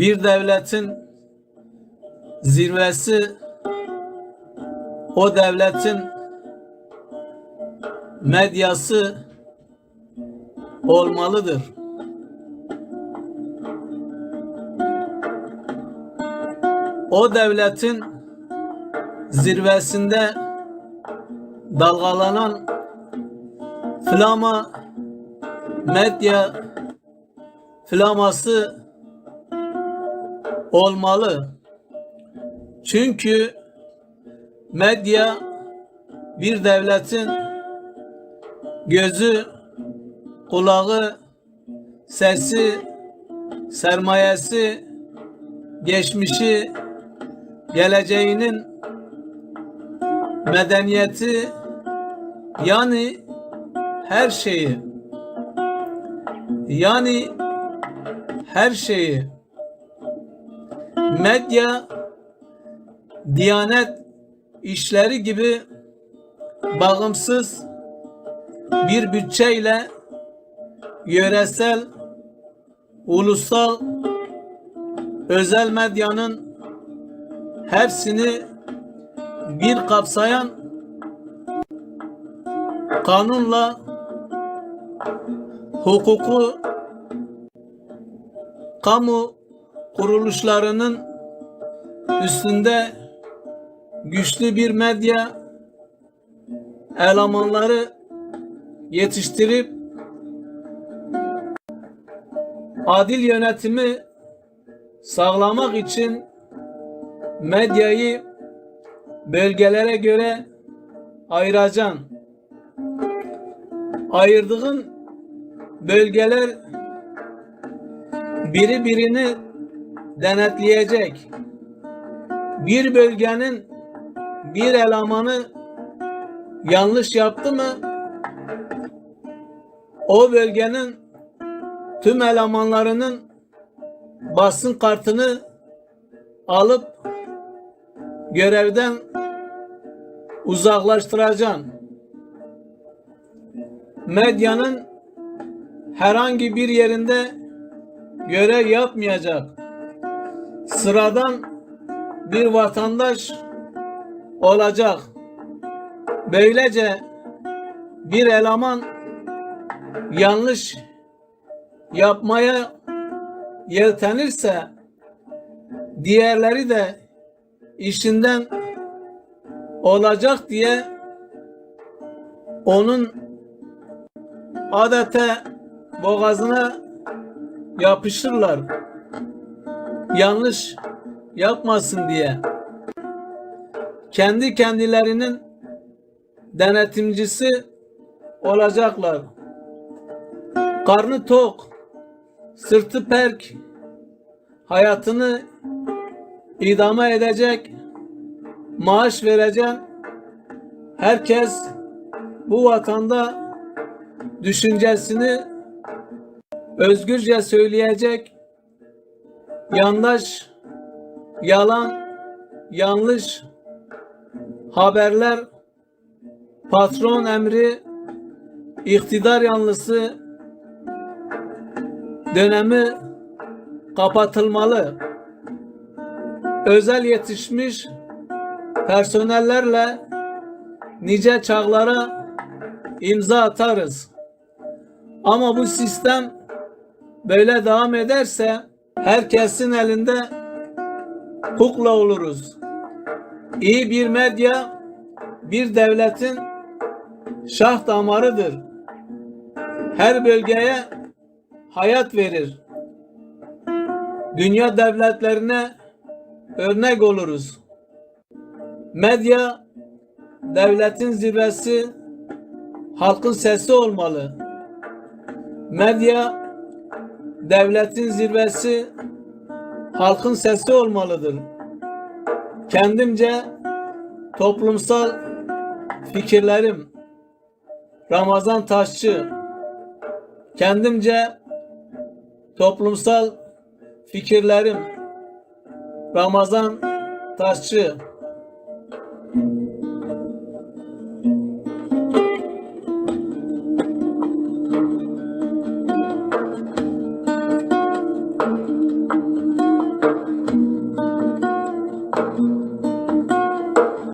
bir devletin zirvesi o devletin medyası olmalıdır. O devletin zirvesinde dalgalanan flama medya flaması olmalı. Çünkü medya bir devletin gözü, kulağı, sesi, sermayesi, geçmişi, geleceğinin medeniyeti yani her şeyi yani her şeyi medya diyanet işleri gibi bağımsız bir bütçeyle yöresel, ulusal, özel medyanın hepsini bir kapsayan kanunla hukuku kamu kuruluşlarının üstünde güçlü bir medya elemanları yetiştirip adil yönetimi sağlamak için medyayı bölgelere göre ayıracaksın. Ayırdığın bölgeler biri birini denetleyecek. Bir bölgenin bir elemanı yanlış yaptı mı o bölgenin tüm elemanlarının basın kartını alıp görevden uzaklaştıracaksın. Medyanın herhangi bir yerinde görev yapmayacak. Sıradan bir vatandaş olacak. Böylece bir eleman yanlış yapmaya yeltenirse diğerleri de işinden olacak diye onun adete boğazına yapışırlar. Yanlış yapmasın diye. Kendi kendilerinin denetimcisi olacaklar. Karnı tok, sırtı perk, hayatını idame edecek, maaş vereceksin. Herkes bu vatanda düşüncesini özgürce söyleyecek. Yanlış, yalan, yanlış haberler, patron emri, iktidar yanlısı dönemi kapatılmalı. Özel yetişmiş personellerle nice çağlara imza atarız. Ama bu sistem böyle devam ederse herkesin elinde kukla oluruz. İyi bir medya bir devletin şah damarıdır. Her bölgeye hayat verir. Dünya devletlerine örnek oluruz. Medya devletin zirvesi, halkın sesi olmalı. Medya devletin zirvesi, halkın sesi olmalıdır. Kendimce toplumsal fikirlerim Ramazan Taşçı kendimce toplumsal fikirlerim Ramazan Taşçı